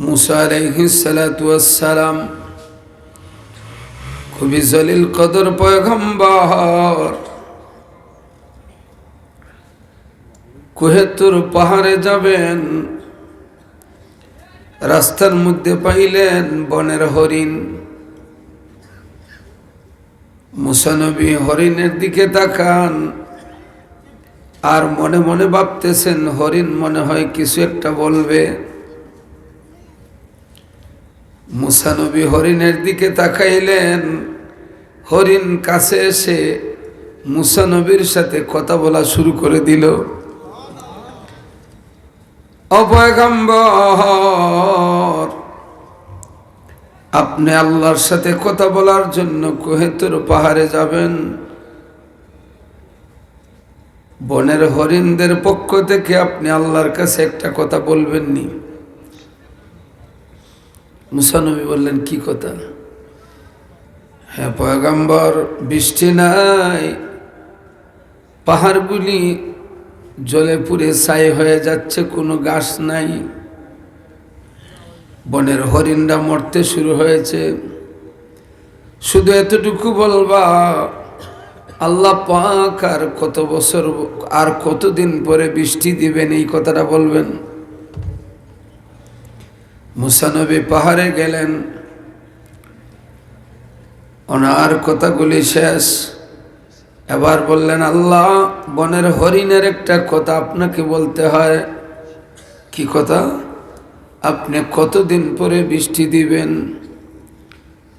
মুসা খুবই জলিল কদর পয়গম্বর। কুহেতুর পাহাড়ে যাবেন, রাস্তার মধ্যে পাইলেন বনের হরিণ। মুসানবী হরিণের দিকে তাকান, আর মনে মনে ভাবতেছেন, হরিণ মনে হয় কিছু একটা বলবে। মুসানবী হরিণের দিকে তাকাইলেন। হরিণ কাছে এসে মুসানবীর সাথে কথা বলা শুরু করে দিল। অপয়গম্বর আপনি আল্লাহর সাথে কথা বলার জন্য কোহেতুর পাহাড়ে যাবেন। বনের হরিণদের পক্ষ থেকে আপনি আল্লাহর কাছে একটা কথা বলবেননি। মুসানবী বললেন, কি কথা? হ্যাঁ পয়গাম্বর, বৃষ্টি নাই, পাহাড়গুলি জলে পুড়ে ছাই হয়ে যাচ্ছে, কোনো গাছ নাই, বনের হরিণরা মরতে শুরু হয়েছে। শুধু এতটুকু বলবা, আল্লাহ পাক আর কত বছর, আর কতদিন পরে বৃষ্টি দিবেন এই কথাটা বলবেন? মুসানবী পাহাড়ে গেলেন। ওনার কথাগুলি শেষ। এবার বললেন, আল্লাহ, বনের হরিণের একটা কথা আপনাকে বলতে হয়। কি কথা? আপনি কতদিন পরে বৃষ্টি দিবেন?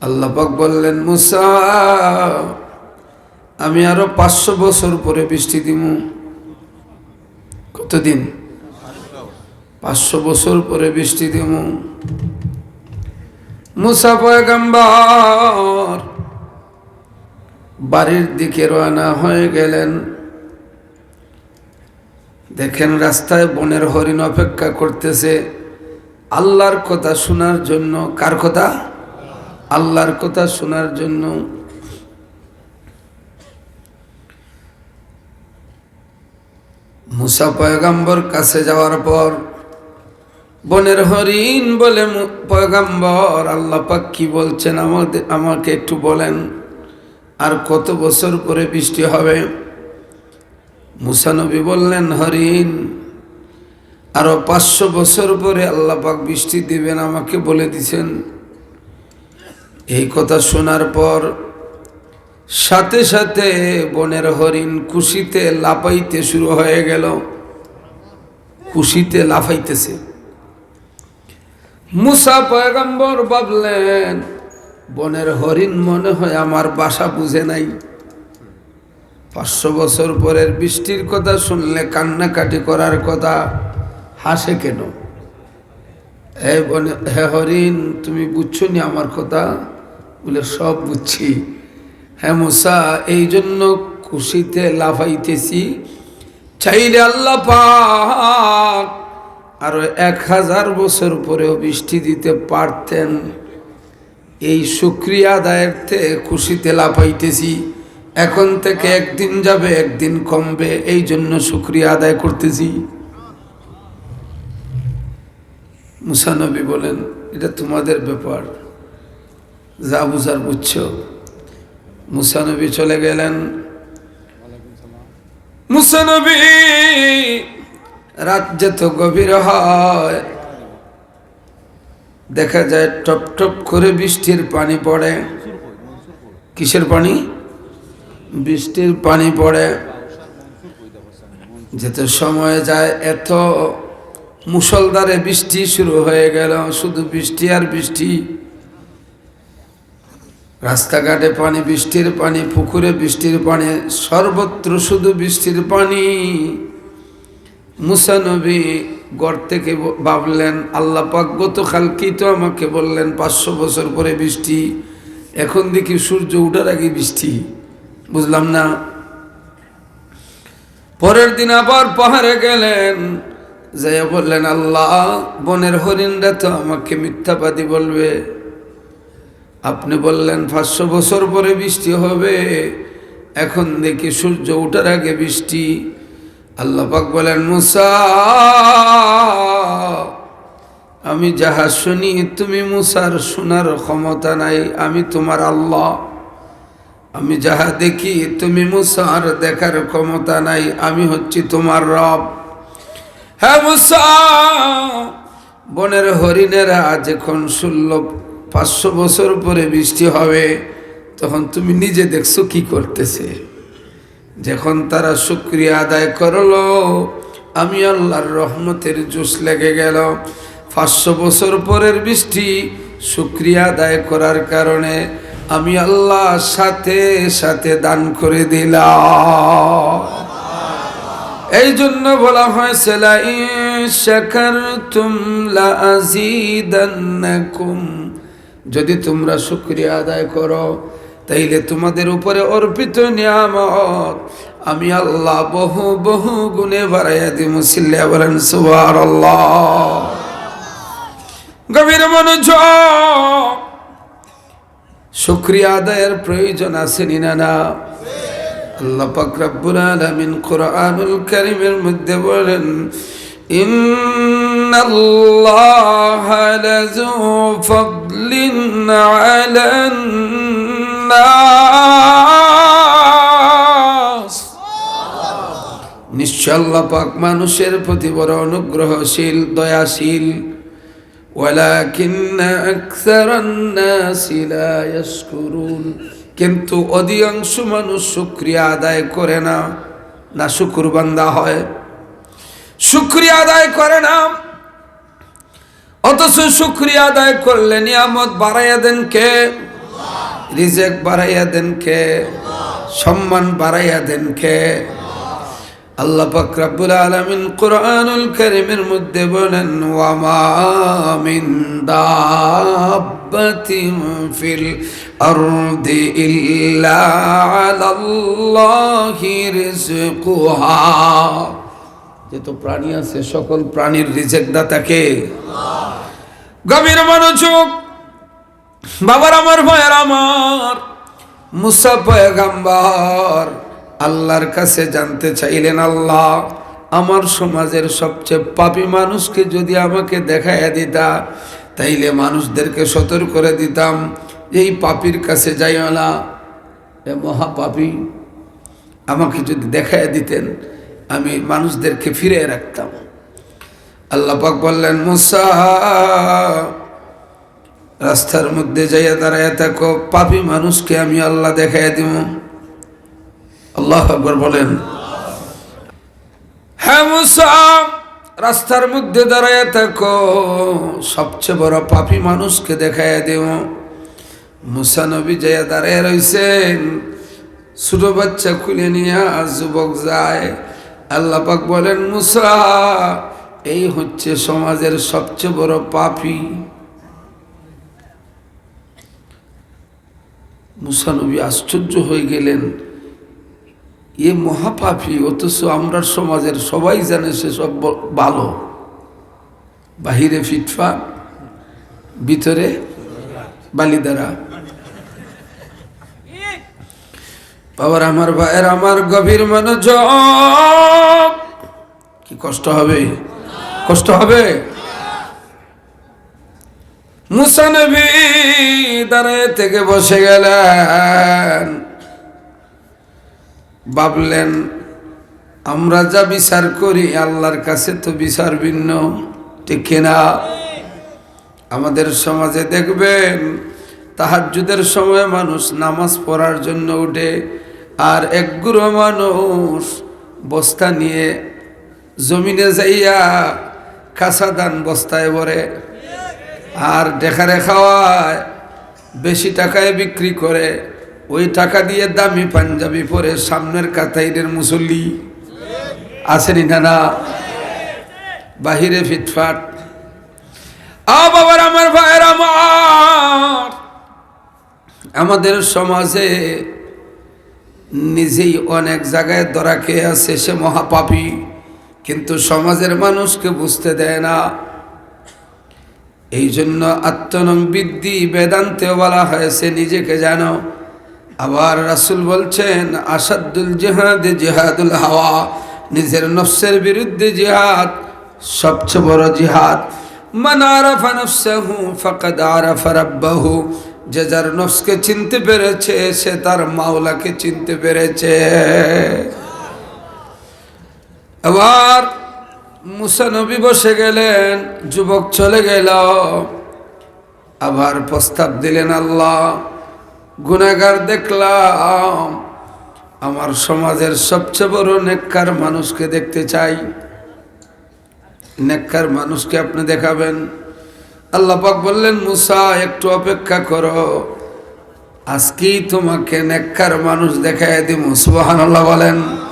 আল্লাপাক বললেন, মুসা, আমি আরও পাঁচশো বছর পরে বৃষ্টি দিব কতদিন? পাঁচশো বছর পরে বৃষ্টি দিব। মুসা বাড়ির দিকে রওনা হয়ে গেলেন। দেখেন, রাস্তায় বনের হরিণ অপেক্ষা করতেছে। আল্লাহর কথা শোনার জন্য, কার কথা? আল্লাহর কথা শোনার জন্য। মুসা পয়গাম্বর কাছে যাওয়ার পর বনের হরিণ বলে পয়গাম্বর, আল্লাহ পাক কি বলছেন আমাদের আমাকে একটু বলেন। আর কত বছর পরে বৃষ্টি হবে? মুসানবী বললেন, হরিণ আরও পাঁচশো বছর পরে আল্লাহ পাক বৃষ্টি দিবেন আমাকে বলে দিছেন। এই কথা শোনার পর সাথে সাথে বনের হরিণ খুশিতে লাফাইতে শুরু হয়ে গেল। খুশিতে লাফাইতেছে। মুসা পয়গম্বর ভাবলেন, বনের হরিণ মনে হয় আমার বাসা বুঝে নাই। পাঁচশো বছর পরের বৃষ্টির কথা শুনলে কান্নাকাটি করার কথা, হাসে কেন? হে বনে, হে হরিণ, তুমি বুঝছ নি আমার কথা? বলে, সব বুঝছি। হ্যাঁ মুসা, এই জন্য খুশিতে লাফাইতেছি। চাইলে আল্লাহ আরও এক হাজার বছর পরেও বৃষ্টি দিতে পারতেন। এই সুক্রিয়া আদায়ের থেকে খুশিতে লাফাইতেছি। এখন থেকে একদিন যাবে, একদিন কমবে, এই জন্য সুক্রিয়া আদায় করতেছি। মুসানবী বলেন, এটা তোমাদের ব্যাপার। যা বুঝার বুঝছ। মুসানবী চলে গেলেন। মুসানবী রাত যেত গভীর হয়, দেখা যায় টপ টপ করে বৃষ্টির পানি পড়ে। কিসের পানি? বৃষ্টির পানি পড়ে। যেতে সময় যায়, এত মুসলধারে বৃষ্টি শুরু হয়ে গেল, শুধু বৃষ্টি আর বৃষ্টি। রাস্তাঘাটে পানি, বৃষ্টির পানি, পুকুরে বৃষ্টির পানি, সর্বত্র শুধু বৃষ্টির পানি। মুসানবী গড় থেকে ভাবলেন, আল্লাহ পাক খালকি তো আমাকে বললেন পাঁচশো বছর পরে বৃষ্টি, এখন দেখি সূর্য উঠার আগে বৃষ্টি। বুঝলাম না। পরের দিন আবার পাহাড়ে গেলেন যাই বললেন, আল্লাহ, বনের হরিণরা তো আমাকে মিথ্যাবাদী বলবে। আপনি বললেন, পাঁচশো বছর পরে বৃষ্টি হবে, এখন দেখি সূর্য উঠার আগে বৃষ্টি। আল্লাহ পাক বলেন, মুসা, আমি যাহা শুনি, তুমি মুসার শোনার ক্ষমতা নাই, আমি তোমার আল্লাহ। আমি যাহা দেখি, তুমি মুসার দেখার ক্ষমতা নাই, আমি হচ্ছি তোমার রব। হ্যাঁ মুসা, বনের হরিণেরা যখন শুনল পাঁচশো বছর পরে বৃষ্টি হবে, তখন তুমি নিজে দেখছ কি করতেছে। যখন তারা শুক্রিয়া আদায় করল, আমি আল্লাহর রহমতের জোশ লেগে গেল। পাঁচশো বছর পরের বৃষ্টি শুক্রিয়া আদায় করার কারণে আমি আল্লাহ সাথে সাথে দান করে দিলাম। এই জন্য বলা হয় সেলাই শাকার তুমলা যদি তোমরা শুক্রিয়া আদায় করো তাইলে তোমাদের উপরে অর্পিত নিয়ামত। আমি আল্লাহ বহু বহু গুণে বাড়াইয়া দিব সিল্লা বলেন সুবার গভীর মনোযোগ। শুক্রিয়া আদায়ের প্রয়োজন আছে না না আল্লাহ পাক রব্বুল আলামিন কোরআনুল কারীমের মধ্যে বলেন, ইন্নাল্লাহ লাযু ফাদলিন আলান নাস নিশ্চয় আল্লাহ পাক মানুষের প্রতি বড় অনুগ্রহশীল দয়াশীল ولكن أكثر الناس لا يشكرون কিন্তু অধিকাংশ মানুষ শুক্রিয়া আদায় করে না না শুকুর বান্দা হয় শুক্রিয়া আদায় করে না অথচ শুক্রিয়া আদায় করলে নিয়ামত বাড়াইয়া দেন কে রিজেক বাড়াইয়া দেন কে? সম্মান বাড়াইয়া দেন কে? আল্লাহ পাক রব্বুল আলামিন কোরআনুল কারীমের মধ্যে বলেন দাব্বাতিন ফিল আরদি ইল্লা প্রাণী আছে, সকল প্রাণীর রিজেক দাতাকে গভীর মনোযোগ বাবার আমার ভয়ের আমার। মুসা পয়গাম্বার আল্লাহর কাছে জানতে চাইলেন, আল্লাহ, আমার সমাজের সবচেয়ে পাপী মানুষকে যদি আমাকে দেখাইয়া দিতা, তাইলে মানুষদেরকে সতর্ক করে দিতাম। এই পাপির কাছে যাইও না। এ মহাপাপি আমাকে যদি দেখাইয়া দিতেন, আমি মানুষদেরকে ফিরে রাখতাম। আল্লাহ পাক বললেন, মুসা রাস্তার মধ্যে যাইয়া দাঁড়াইয়া থাকো, পাপী মানুষকে আমি আল্লাহ দেখাইয়া দিব। আল্লাহ আকবর বলেন। হ্যাঁ রাস্তার মধ্যে দাঁড়াইয়া থাকো, সবচেয়ে বড় পাপি মানুষকে দেখাইয়া দেব। মুসা নবী যাইয়া দাঁড়াইয়া রয়েছেন ছোট বাচ্চা খুলে নিয়ে যুবক যায়। আল্লাহ পাক বলেন, মুসা, এই হচ্ছে সমাজের সবচেয়ে বড় পাপী। মুসানবী আশ্চর্য হয়ে গেলেন। এ মহাপাপী, অথচ আমরা সমাজের সবাই জানে সে সব ভালো। বাহিরে ফিটফা, ভিতরে বালিদারা। বাবার আমার ভাইয়ের আমার গভীর মনোযোগ। কি কষ্ট হবে? কষ্ট হবে? মুসানবী দাঁড়ায় থেকে বসে গেলেন। ভাবলেন, আমরা যা বিচার করি, আল্লাহর কাছে তো বিচার ভিন্ন, ঠিক কিনা? আমাদের সমাজে দেখবেন, তাহাজ্জুদের সময় মানুষ নামাজ পড়ার জন্য উঠে আর একগুলো মানুষ বস্তা নিয়ে জমিনে যাইয়া কাঁচা ধান বস্তায় ভরে আর দেখা খাওয়ায়, বেশি টাকায় বিক্রি করে, ওই টাকা দিয়ে দামি পাঞ্জাবি পরে সামনের কাতাইরের মুসল্লি আসেনি না? বাহিরে ফিটফাট। আ বাবার আমার ভাইয়ের আমার। আমাদের সমাজে নিজেই অনেক জায়গায় ধরা খেয়ে আছে সে মহাপাপী, কিন্তু সমাজের মানুষকে বুঝতে দেয় না। এই জন্য আত্মনম বৃদ্ধি বেদান্তে বলা হয়েছে, নিজেকে জানো। আবার রাসুল বলছেন, আসাদুল জেহাদ জেহাদুল হাওয়া, নিজের নফসের বিরুদ্ধে জিহাদ সবচেয়ে বড় জিহাদ। মান আরাফা নফসাহু ফাকাদ আরাফা রাব্বাহু, যে যার নফসকে চিনতে পেরেছে, সে তার মাওলাকে চিনতে পেরেছে। আবার মুসা নবী বসে গেলেন, যুবক চলে গেল। আবার প্রস্তাব দিলেন, আল্লাহ গুনাগার দেখলাম, আমার সমাজের সবচেয়ে বড় নেককার মানুষকে দেখতে চাই। নেককার মানুষকে আপনি দেখাবেন। আল্লাহ পাক বললেন, মুসা, একটু অপেক্ষা করো। আজকেই তোমাকে নেককার মানুষ দেখায় দিব সুবাহান আল্লাহ বলেন।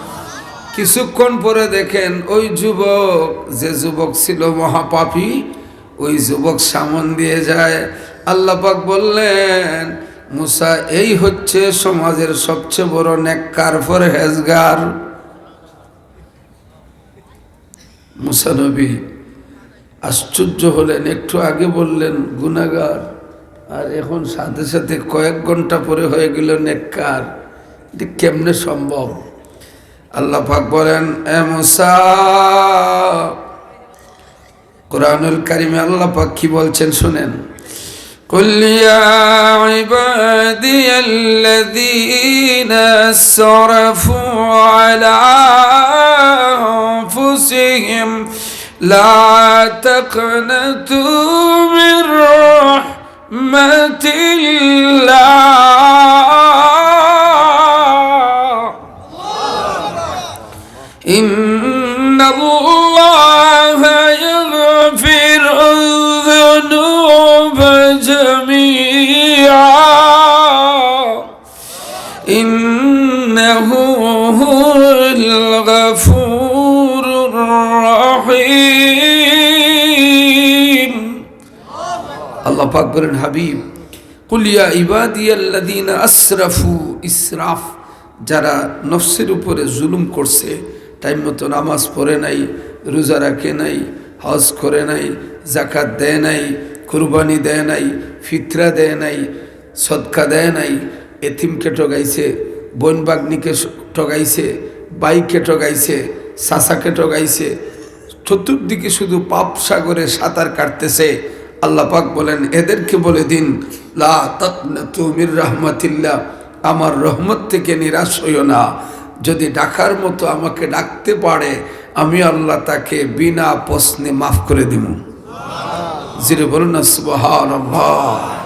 কিছুক্ষণ পরে দেখেন ওই যুবক, যে যুবক ছিল মহাপাপী, ওই যুবক সামন দিয়ে যায়। আল্লাহ পাক বললেন, মুসা, এই হচ্ছে সমাজের সবচেয়ে বড় নেককার ফরহেজগার মুসা নবী আশ্চর্য হলেন, একটু আগে বললেন গুনাগার আর এখন সাথে সাথে কয়েক ঘণ্টা পরে হয়ে গেল নেককার। এটি কেমনে সম্ভব? আল্লাহ পাক বলেন এ মুসা কোরআনুল কারিমে আল্লাহ পাক কি বলছেন শুনেন قل يا عبادي الذين اسرفوا على أنفسهم لا تقنطوا من رحمة الله আল্লাহ পাক বলেন, হাবিব কুলিয়া ইবাদিয়াল্লাদিন আসরাফু, ইসরাফ, যারা নফসের উপরে জুলুম করছে, টাইম মতো নামাজ পড়ে নাই, রোজা রাখে নাই, হজ করে নাই জাকাত দেয় নাই, কুরবানি দেয় নাই, ফিতরা দেয় নাই, সদকা দেয় নাই এথিমকে ঠগাইছে বনবাগ্নিকে ঠগাইছে, বাইকে ঠগাইছে সাসাকে ঠগাইছে, চতুর্দিকে শুধু পাপ সাগরে সাঁতার কাটতেছে আল্লাহ পাক বলেন এদেরকে বলে দিন লা তুমির রহমতিল্লা আমার রহমত থেকে নিরাশ হইও না। যদি ডাকার মতো আমাকে ডাকতে পারে আমি আল্লাহ তাকে বিনা প্রশ্নে মাফ করে দিব জিরে বলুন না সুবহানাল্লাহ।